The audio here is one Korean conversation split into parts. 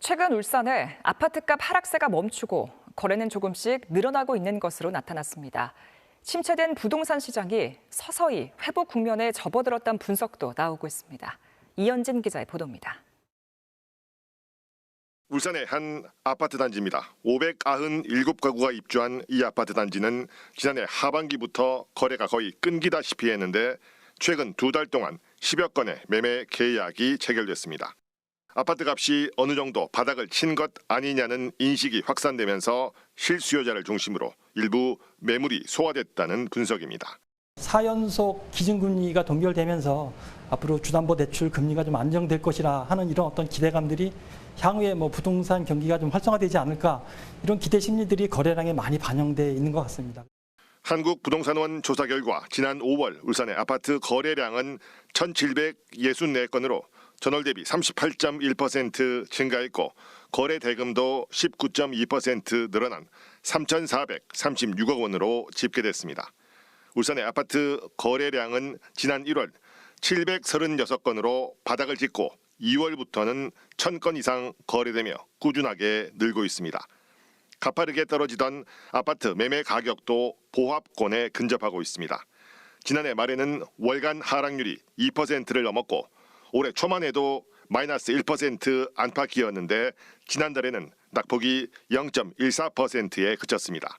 최근 울산에 아파트값 하락세가 멈추고 거래는 조금씩 늘어나고 있는 것으로 나타났습니다. 침체된 부동산 시장이 서서히 회복 국면에 접어들었다는 분석도 나오고 있습니다. 이현진 기자의 보도입니다. 울산의 한 아파트 단지입니다. 597가구가 입주한 이 아파트 단지는 지난해 하반기부터 거래가 거의 끊기다시피 했는데 최근 두 달 동안 10여 건의 매매 계약이 체결됐습니다. 아파트 값이 어느 정도 바닥을 친 것 아니냐는 인식이 확산되면서 실수요자를 중심으로 일부 매물이 소화됐다는 분석입니다. 4연속 기준금리가 동결되면서 앞으로 주담보대출 금리가 좀 안정될 것이라 하는 이런 어떤 기대감들이 향후에 뭐 부동산 경기가 좀 활성화되지 않을까 이런 기대 심리들이 거래량에 많이 반영돼 있는 것 같습니다. 한국부동산원 조사 결과 지난 5월 울산의 아파트 거래량은 1,764건으로 전월 대비 38.1% 증가했고 거래 대금도 19.2% 늘어난 3,436억 원으로 집계됐습니다. 울산의 아파트 거래량은 지난 1월 736건으로 바닥을 찍고 2월부터는 1,000건 이상 거래되며 꾸준하게 늘고 있습니다. 가파르게 떨어지던 아파트 매매 가격도 보합권에 근접하고 있습니다. 지난해 말에는 월간 하락률이 2%를 넘었고 올해 초만 해도 마이너스 1% 안팎이었는데 지난달에는 낙폭이 0.14%에 그쳤습니다.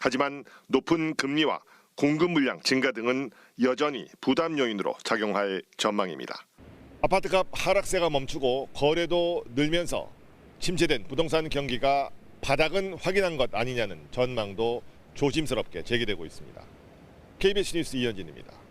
하지만 높은 금리와 공급 물량 증가 등은 여전히 부담 요인으로 작용할 전망입니다. 아파트값 하락세가 멈추고 거래도 늘면서 침체된 부동산 경기가 바닥은 확인한 것 아니냐는 전망도 조심스럽게 제기되고 있습니다. KBS 뉴스 이현진입니다.